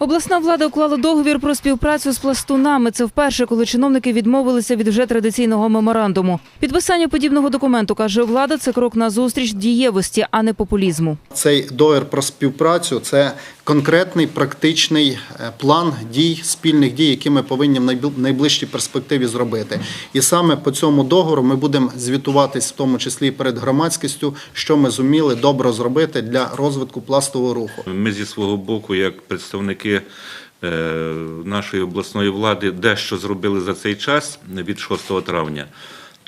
Обласна влада уклала договір про співпрацю з пластунами. Це вперше, коли чиновники відмовилися від вже традиційного меморандуму. Підписання подібного документу каже влада. Це крок на зустріч дієвості, а не популізму. Цей договір про співпрацю це конкретний практичний е, план дій, спільних дій, які ми повинні в найближчій перспективі зробити. І саме по цьому договору ми будемо звітуватись, в тому числі перед громадськістю, що ми зуміли добре зробити для розвитку пластового руху. Ми зі свого боку, як представники е, нашої обласної влади, дещо зробили за цей час від 6 травня.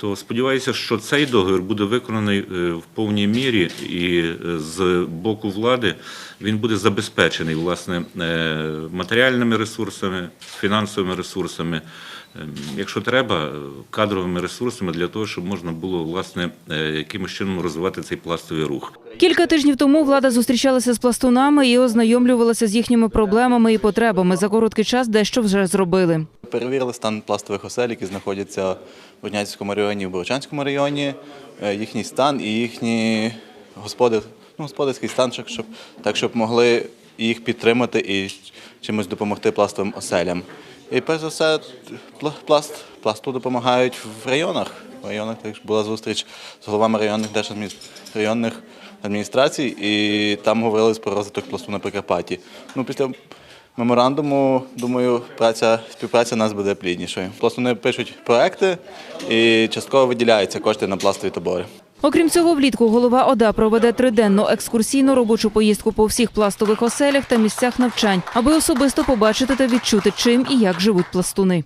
То сподіваюся, що цей договір буде виконаний е, в повній мірі, і е, з боку влади він буде забезпечений власне е, матеріальними ресурсами, фінансовими ресурсами, якщо треба, кадровими ресурсами для того, щоб можна було власне якимось чином розвивати цей пластовий рух. Кілька тижнів тому влада зустрічалася з пластунами і ознайомлювалася з їхніми проблемами і потребами. За короткий час дещо вже зробили. Перевірили стан пластових осель, які знаходяться в Бородянському районі в Борочанському районі, е, їхній стан і їхній господар, ну, господарський стан, щоб- так, щоб могли їх підтримати і чимось допомогти пластовим оселям. І перш за все, пла- пласт, пласту допомагають в районах. В районах так, була зустріч з головами районних держадміністр... районних адміністрацій, і там говорили про розвиток пласту на Прикарпатті. Ну, після меморандуму, думаю, праця, співпраця нас буде пліднішою. Просто вони пишуть проекти і частково виділяються кошти на пластові табори. Окрім цього, влітку голова ОДА проведе триденну екскурсійну робочу поїздку по всіх пластових оселях та місцях навчань, аби особисто побачити та відчути, чим і як живуть пластуни.